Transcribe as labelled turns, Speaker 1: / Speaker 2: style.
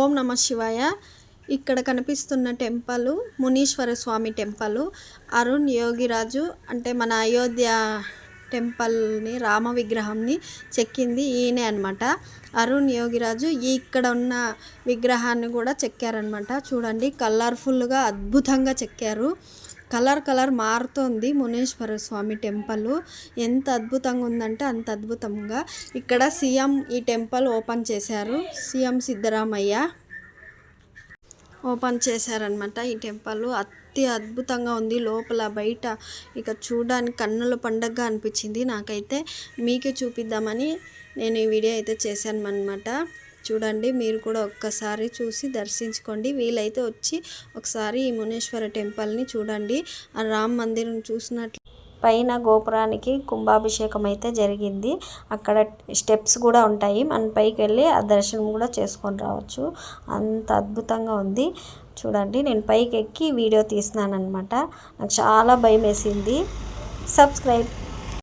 Speaker 1: ఓం నమ శివాయ. ఇక్కడ కనిపిస్తున్న టెంపుల్ మునీశ్వర స్వామి టెంపుల్. అరుణ్ యోగిరాజు అంటే మన అయోధ్య టెంపుల్ని రామ విగ్రహంని చెక్కింది ఈయనే అనమాట అరుణ్ యోగిరాజు ఈ ఇక్కడ ఉన్న విగ్రహాన్ని కూడా చెక్కారనమాట చూడండి కలర్ఫుల్గా అద్భుతంగా చెక్కారు. కలర్ కలర్ మారుతోంది మునేశ్వర స్వామి టెంపుల్. ఎంత అద్భుతంగా ఉందంటే అంత అద్భుతంగా ఇక్కడ సీఎం ఈ టెంపుల్ ఓపెన్ చేశారు. సీఎం సిద్ధరామయ్య ఓపెన్ చేశారనమాట ఈ టెంపుల్. అతి అద్భుతంగా ఉంది. లోపల బయట ఇక చూడడానికి కన్నుల పండగ అనిపించింది. నాకైతే మీకే చూపిద్దామని నేను ఈ వీడియో అయితే చేశాను అనమాట చూడండి మీరు కూడా ఒక్కసారి చూసి దర్శించుకోండి. వీలైతే వచ్చి ఒకసారి ఈ మునేశ్వర టెంపుల్ని చూడండి. ఆ రామ్ మందిరం చూసినట్లు పైన గోపురానికి కుంభాభిషేకం అయితే జరిగింది. అక్కడ స్టెప్స్ కూడా ఉంటాయి. మన పైకి వెళ్ళి ఆ దర్శనం కూడా చేసుకొని రావచ్చు. అంత అద్భుతంగా ఉంది. చూడండి నేను పైకి ఎక్కి వీడియో తీసినాను అనమాట నాకు చాలా భయం వేసింది సబ్స్క్రైబ్.